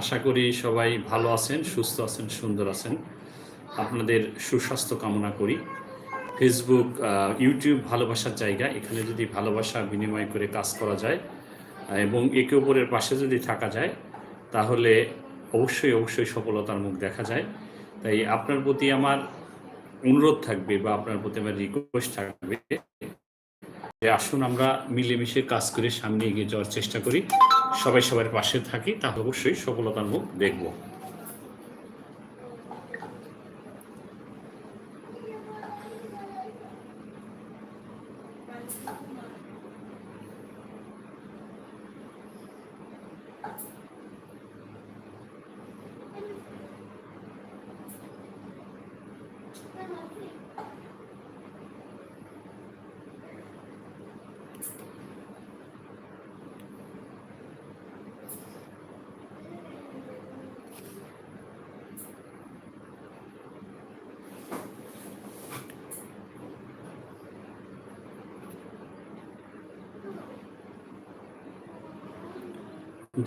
আশা করি সবাই ভালো আছেন, সুস্থ আছেন, সুন্দর আছেন। আপনাদের সুস্বাস্থ্য কামনা করি। ফেসবুক ইউটিউব ভালোবাসার জায়গা। এখানে যদি ভালোবাসা বিনিময় করে কাজ করা যায়, এবং একে অপরের পাশে যদি থাকা যায়, তাহলে অবশ্যই অবশ্যই সফলতার মুখ দেখা যায়। তাই আপনার প্রতি আমার অনুরোধ থাকবে বা আপনার প্রতি আমার রিকোয়েস্ট থাকবে যে আসুন আমরা মিলেমিশে কাজ করে সামনে এগিয়ে যাওয়ার চেষ্টা করি। সবাই সবার পাশে থাকি তাহলে অবশ্যই সফলতার মুখ দেখব।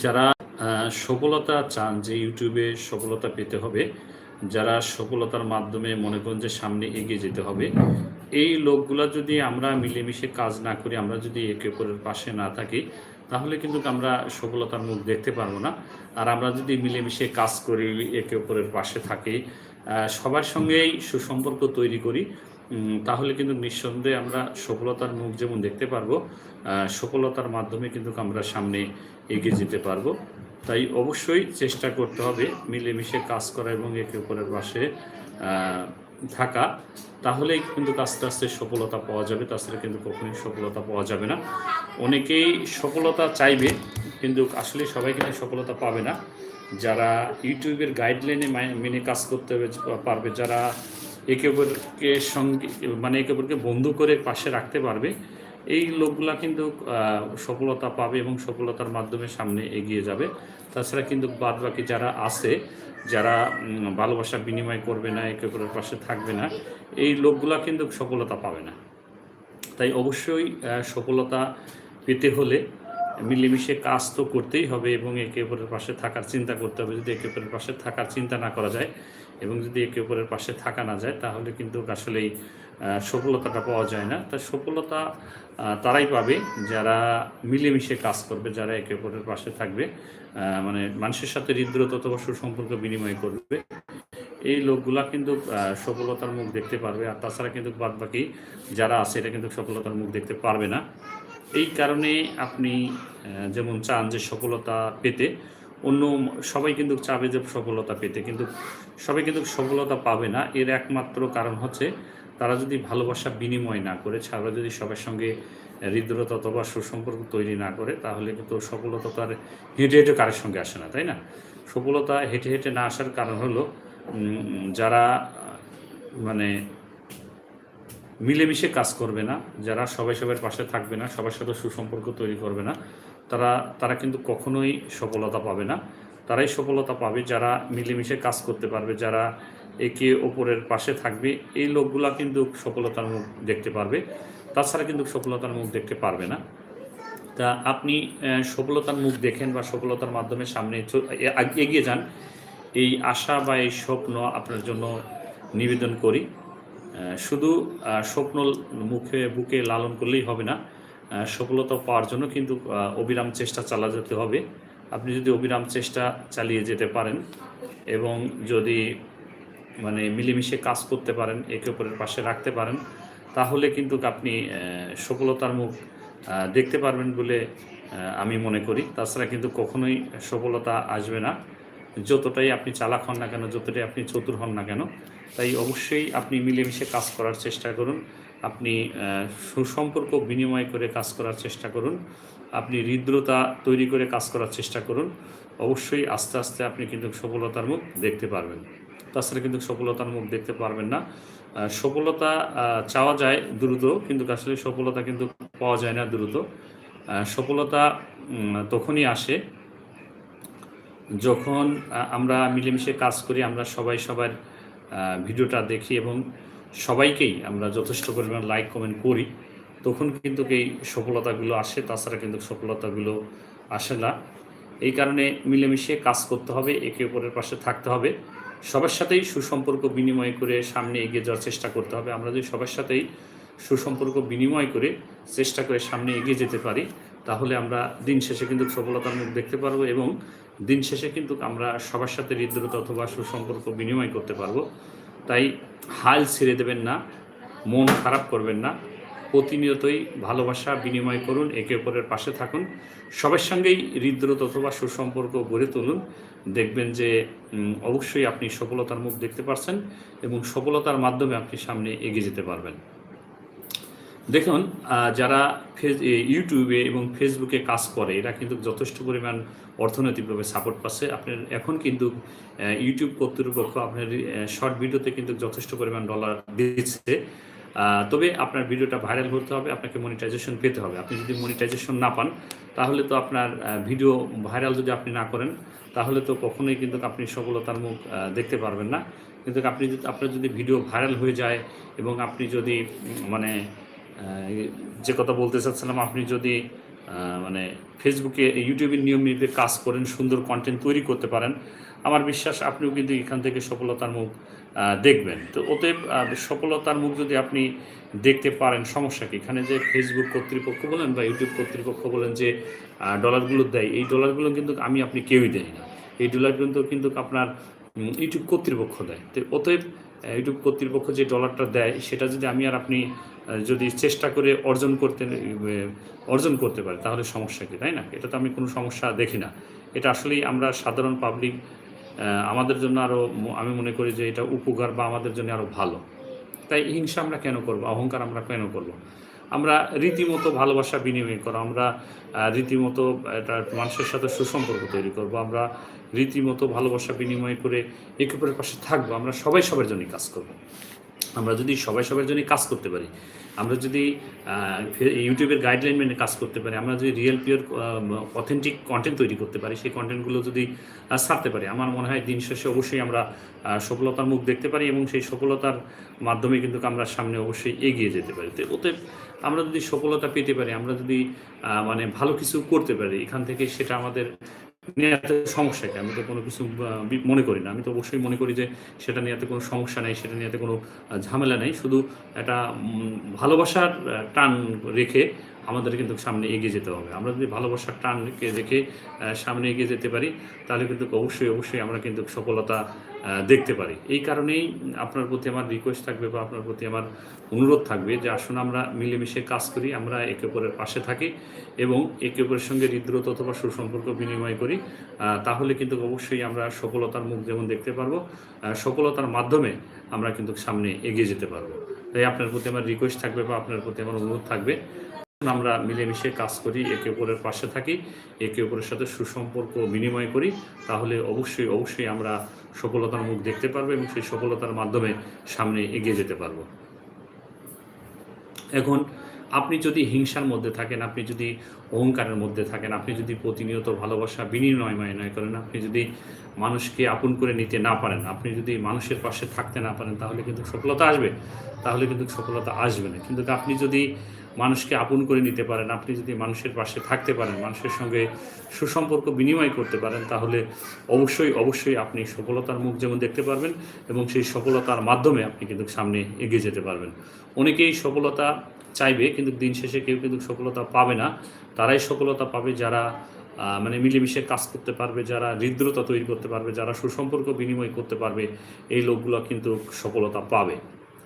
যারা সফলতা চান যে ইউটিউবে সফলতা পেতে হবে, যারা সফলতার মাধ্যমে মনে করেন যে সামনে এগিয়ে যেতে হবে, এই লোকগুলা যদি আমরা মিলেমিশে কাজ না করি, আমরা যদি একে অপরের পাশে না থাকি, তাহলে কিন্তু আমরা সফলতার মুখ দেখতে পারব না। আর আমরা যদি মিলেমিশে কাজ করি, একে অপরের পাশে থাকি সবার সঙ্গেই সুসম্পর্ক তৈরি করি তাহলে কিন্তু নিঃসন্দেহে আমরা সফলতার মুখ যেমন দেখতে পারব সফলতার মাধ্যমে কিন্তু আমরা সামনে এগিয়ে যেতে পারব। তাই অবশ্যই চেষ্টা করতে হবে মিলেমিশে কাজ করা এবং একে অপরের পাশে থাকা। তাহলেই কিন্তু আস্তে আস্তে সফলতা পাওয়া যাবে। তাছাড়া কিন্তু কখনোই সফলতা পাওয়া যাবে না। অনেকেই সফলতা চাইবে, কিন্তু আসলে সবাই কিন্তু সফলতা পাবে না। যারা ইউটিউবের গাইডলাইনে মেনে কাজ করতে পারবে, যারা একে অপরকে সঙ্গে মানে একে অপরকে বন্ধু করে পাশে রাখতে পারবে এই লোকগুলা কিন্তু সফলতা পাবে এবং সফলতার মাধ্যমে সামনে এগিয়ে যাবে। তাছাড়া কিন্তু বাদ বাকি যারা আছে, যারা ভালোবাসা বিনিময় করবে না, একে অপরের পাশে থাকবে না, এই লোকগুলা কিন্তু সফলতা পাবে না। তাই অবশ্যই সফলতা পেতে হলে মিলেমিশে কাজ তো করতেই হবে এবং একে অপরের পাশে থাকার চিন্তা করতে হবে। যদি একে অপরের পাশে থাকার চিন্তা না করা যায় এবং যদি একে অপরের পাশে থাকা না যায়, তাহলে কিন্তু আসলেই সফলতাটা পাওয়া যায় না। তা সফলতা তারাই পাবে যারা মিলেমিশে কাজ করবে, যারা একে অপরের পাশে থাকবে মানে মানুষের সাথে হৃদ্রতা অথবা সুসম্পর্ক বিনিময় করবে। এই লোকগুলা কিন্তু সফলতার মুখ দেখতে পারবে। আর তাছাড়া কিন্তু বাদ বাকি যারা আছে এটা কিন্তু সফলতার মুখ দেখতে পারবে না। এই কারণে আপনি যেমন চান যে সফলতা পেতে, অন্য সবাই কিন্তু চাবে যে সফলতা পেতে। কিন্তু সবাই কিন্তু সফলতা পাবে না। এর একমাত্র কারণ হচ্ছে তারা যদি ভালোবাসা বিনিময় না করে ছাড়া যদি সবার সঙ্গে হৃদ্রতা অথবা সুসম্পর্ক তৈরি না করে, তাহলে কিন্তু সফলতা তার হেঁটে হেঁটে কারের সঙ্গে আসে না, তাই না? সফলতা হেঁটে হেঁটে না আসার কারণ হলো যারা মানে মিলেমিশে কাজ করবে না, যারা সবাই সবার পাশে থাকবে না, সবার সাথে সুসম্পর্ক তৈরি করবে না, তারা তারা কিন্তু কখনোই সফলতা পাবে না। তারাই সফলতা পাবে, যারা মিলেমিশে কাজ করতে পারবে, যারা একে ওপরের পাশে থাকবে, এই লোকগুলা কিন্তু সফলতার মুখ দেখতে পারবে। তাছাড়া কিন্তু সফলতার মুখ দেখতে পারবে না। তা আপনি সফলতার মুখ দেখেন বা সফলতার মাধ্যমে সামনে এগিয়ে যান, এই আশা বা এই স্বপ্ন আপনার জন্য নিবেদন করি। শুধু স্বপ্ন মুখে, বুকে লালন করলেই হবে না। সফলতা পাওয়ার জন্য কিন্তু অবিরাম চেষ্টা চালা যেতে হবে। আপনি যদি অবিরাম চেষ্টা চালিয়ে যেতে পারেন এবং যদি মানে মিলেমিশে কাজ করতে পারেন, একে অপরের পাশে রাখতে পারেন, তাহলে কিন্তু আপনি সফলতার মুখ দেখতে পারবেন বলে আমি মনে করি। তাছাড়া কিন্তু কখনোই সফলতা আসবে না। যতটাই আপনি চালাক হন না কেন, যতটাই আপনি চতুর হন না কেন, তাই অবশ্যই আপনি মিলেমিশে কাজ করার চেষ্টা করুন। আপনি সুসম্পর্ক বিনিময় করে কাজ করার চেষ্টা করুন। আপনি হৃদ্রতা তৈরি করে কাজ করার চেষ্টা করুন। অবশ্যই আস্তে আস্তে আপনি কিন্তু সফলতার মুখ দেখতে পারবেন। তাছাড়া কিন্তু সফলতার মুখ দেখতে পারবেন না। সফলতা চাওয়া যায় দ্রুত, কিন্তু আসলে সফলতা কিন্তু পাওয়া যায় না দ্রুত। সফলতা তখনই আসে যখন আমরা মিলেমিশে কাজ করি, আমরা সবাই সবার ভিডিওটা দেখি এবং সবাইকেই আমরা যথেষ্ট পরিমাণ লাইক কমেন্ট করি। তখন কিন্তু এই সফলতাগুলো আসে, তাছাড়া কিন্তু সফলতাগুলো আসে না। এই কারণে মিলেমিশে কাজ করতে হবে, একে অপরের পাশে থাকতে হবে। সবার সাথেই সুসম্পর্ক বিনিময় করে সামনে এগিয়ে যাওয়ার চেষ্টা করতে হবে। আমরা যদি সবার সাথেই সুসম্পর্ক বিনিময় করে চেষ্টা করে সামনে এগিয়ে যেতে পারি, তাহলে আমরা দিন শেষে কিন্তু সফলতার মুখ দেখতে পারব এবং দিন শেষে কিন্তু আমরা সবার সাথে হৃদ্রতা অথবা সুসম্পর্ক বিনিময় করতে পারব। তাই হাল ছেড়ে দেবেন না, মন খারাপ করবেন না। প্রতিনিয়তই ভালোবাসা, বিনিময় করুন, একে অপরের পাশে থাকুন। সবার সঙ্গেই হৃদ্রতা অথবা সুসম্পর্ক গড়ে তুলুন। দেখবেন যে অবশ্যই আপনি সফলতার মুখ দেখতে পারছেন এবং সফলতার মাধ্যমে আপনি সামনে এগিয়ে যেতে পারবেন। দেখুন যারা ফেস ইউটিউবে এবং ফেসবুকে কাজ করে, এরা কিন্তু যথেষ্ট পরিমাণ অর্থনৈতিকভাবে সাপোর্ট পাচ্ছে। আপনার এখন কিন্তু ইউটিউব কর্তৃপক্ষ আপনার শর্ট ভিডিওতে কিন্তু যথেষ্ট পরিমাণ ডলার দিচ্ছে। তবে আপনার ভিডিওটা ভাইরাল করতে হবে, আপনাকে মনিটাইজেশন পেতে হবে। আপনি যদি মনিটাইজেশন না পান, তাহলে তো আপনার ভিডিও ভাইরাল যদি আপনি না করেন, তাহলে তো কখনোই কিন্তু আপনি সফলতার মুখ দেখতে পারবেন না। কিন্তু আপনি যদি, আপনার যদি ভিডিও ভাইরাল হয়ে যায় এবং আপনি যদি মানে যে কথা বলতে চাচ্ছিলাম, আপনি যদি মানে ফেসবুকে ইউটিউবের নিয়ম নিতে কাজ করেন, সুন্দর কন্টেন্ট তৈরি করতে পারেন, আমার বিশ্বাস আপনিও কিন্তু এখান থেকে সফলতার মুখ দেখবেন। তো অতএব সফলতার মুখ যদি আপনি দেখতে পারেন, সমস্যা কি? এখানে যে ফেসবুক কর্তৃপক্ষ বলেন বা ইউটিউব কর্তৃপক্ষ বলেন যে ডলারগুলো দেয়, এই ডলারগুলো কিন্তু আমি, আপনি কেউই দেয় না। এই ডলার কিন্তু কিন্তু আপনার ইউটিউব কর্তৃপক্ষ দেয়। তো অতএব ইউটিউব কর্তৃপক্ষ যে ডলারটা দেয়, সেটা যদি আমি আর আপনি যদি চেষ্টা করে অর্জন করতে অর্জন করতে পারে, তাহলে সমস্যা কি? তাই না? এটা তো আমি কোনো সমস্যা দেখি না। এটা আসলেই আমরা সাধারণ পাবলিক আমাদের জন্য আরও আমি মনে করি যে এটা উপকার বা আমাদের জন্য আরও ভালো। তাই হিংসা আমরা কেন করব? অহংকার আমরা কেন করব? আমরা রীতিমতো ভালোবাসা বিনিময় করো। আমরা রীতিমতো এটা মানুষের সাথে সুসম্পর্ক তৈরি করব। আমরা রীতিমতো ভালোবাসা বিনিময় করে একে অপরের পাশে থাকব। আমরা সবাই সবার জন্যই কাজ করব। আমরা যদি সবাই সবার জন্যই কাজ করতে পারি, আমরা যদি ইউটিউবের গাইডলাইন মেনে কাজ করতে পারি, আমরা যদি রিয়েল পিওর অথেন্টিক কন্টেন্ট তৈরি করতে পারি, সেই কন্টেন্টগুলো যদি ছাড়তে পারি, আমার মনে হয় দিন শেষে অবশ্যই আমরা সফলতার মুখ দেখতে পারি এবং সেই সফলতার মাধ্যমে কিন্তু আমরা সামনে অবশ্যই এগিয়ে যেতে পারি। তো ওতে আমরা যদি সফলতা পেতে পারি, আমরা যদি মানে ভালো কিছু করতে পারি, এখান থেকে সেটা আমাদের নেওয়াতে সমস্যা কি আমি তো কোনো কিছু মনে করি না। আমি তো অবশ্যই মনে করি যে সেটা নিয়ে কোনো সমস্যা নেই, সেটা নিয়ে কোনো ঝামেলা নেই। শুধু একটা ভালোবাসার টান রেখে আমাদের কিন্তু সামনে এগিয়ে যেতে হবে। আমরা যদি ভালোবাসার টানকে রেখে সামনে এগিয়ে যেতে পারি, তাহলে কিন্তু অবশ্যই অবশ্যই আমরা কিন্তু সফলতা দেখতে পারি। এই কারণেই আপনার প্রতি আমার রিকোয়েস্ট থাকবে বা আপনার প্রতি আমার অনুরোধ থাকবে যে আসুন আমরা মিলেমিশে কাজ করি, আমরা একে অপরের পাশে থাকি এবং একে অপরের সঙ্গে হৃদ্রত অথবা সুসম্পর্ক বিনিময় করি। তাহলে কিন্তু অবশ্যই আমরা সফলতার মুখ যেমন দেখতে পারব সফলতার মাধ্যমে আমরা কিন্তু সামনে এগিয়ে যেতে পারব। তাই আপনার প্রতি আমার রিকোয়েস্ট থাকবে বা আপনার প্রতি আমার অনুরোধ থাকবে আমরা মিলেমিশে কাজ করি, একে অপরের পাশে থাকি, একে অপরের সাথে সুসম্পর্ক বিনিময় করি। তাহলে অবশ্যই অবশ্যই আমরা সফলতার মুখ দেখতে পারব এবং সেই সফলতার মাধ্যমে সামনে এগিয়ে যেতে পারব। এখন আপনি যদি হিংসার মধ্যে থাকেন, আপনি যদি অহংকারের মধ্যে থাকেন, আপনি যদি প্রতিনিয়ত ভালোবাসা বিনিময় নয় করেন, আপনি যদি মানুষকে আপন করে নিতে না পারেন, আপনি যদি মানুষের পাশে থাকতে না পারেন, তাহলে কিন্তু সফলতা আসবে। তাহলে কিন্তু সফলতা আসবে না। কিন্তু আপনি যদি মানুষকে আপন করে নিতে পারেন। আপনি যদি মানুষের পাশে থাকতে পারেন, মানুষের সঙ্গে সুসম্পর্ক বিনিময় করতে পারেন, তাহলে অবশ্যই অবশ্যই আপনি সফলতার মুখ যেমন দেখতে পারবেন এবং সেই সফলতার মাধ্যমে আপনি কিন্তু সামনে এগিয়ে যেতে পারবেন। অনেকেই সফলতা চাইবে, কিন্তু দিন শেষে কেউ কিন্তু সফলতা পাবে না। তারাই সফলতা পাবে যারা মানে মিলেমিশে কাজ করতে পারবে, যারা হৃদ্রতা তৈরি করতে পারবে, যারা সুসম্পর্ক বিনিময় করতে পারবে, এই লোকগুলো কিন্তু সফলতা পাবে।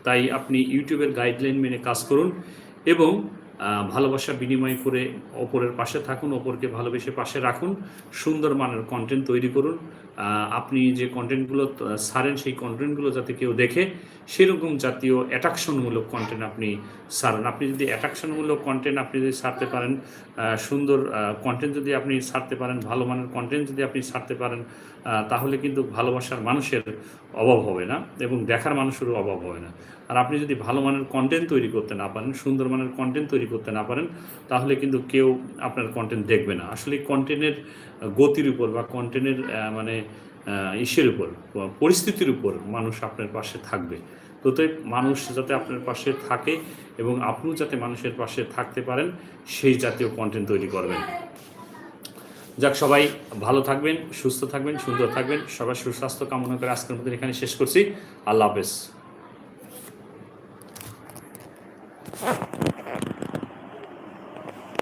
তাই আপনি ইউটিউবের গাইডলাইন মেনে কাজ করুন। এবং ভালোবাসা বিনিময় করে অপরের পাশে থাকুন, অপরকে ভালোবেসে পাশে রাখুন, সুন্দর মানের কন্টেন্ট তৈরি করুন। আপনি যে কন্টেন্টগুলো সারেন সেই কন্টেন্টগুলো যাতে কেউ দেখে, সেরকম জাতীয় অ্যাট্রাকশনমূলক কন্টেন্ট আপনি সারেন। আপনি যদি অ্যাট্রাকশনমূলক কন্টেন্ট আপনি যদি সারতে পারেন সুন্দর কন্টেন্ট যদি আপনি সারতে পারেন, ভালো মানের কন্টেন্ট যদি আপনি সারতে পারেন তাহলে কিন্তু ভালোবাসার মানুষের অভাব হবে না এবং দেখার মানুষেরও অভাব হবে না। আর আপনি যদি ভালো মানের কন্টেন্ট তৈরি করতে না পারেন, সুন্দর মানের কন্টেন্ট তৈরি করতে না পারেন, তাহলে কিন্তু কেউ আপনার কন্টেন্ট দেখবে না। আসলে কন্টেন্টের গতির উপর বা কন্টেন্টের মানে ইসের উপর পরিস্থিতির উপর মানুষ আপনার পাশে থাকবে। তো তাই মানুষ যাতে আপনার পাশে থাকে এবং আপনিও যাতে মানুষের পাশে থাকতে পারেন, সেই জাতীয় কন্টেন্ট তৈরি করবেন। যাক, সবাই ভালো থাকবেন, সুস্থ থাকবেন, সুন্দর থাকবেন। সবার সুস্বাস্থ্য কামনা করে আজকের মধ্যে এখানে শেষ করছি। আল্লাহ হাফেজ।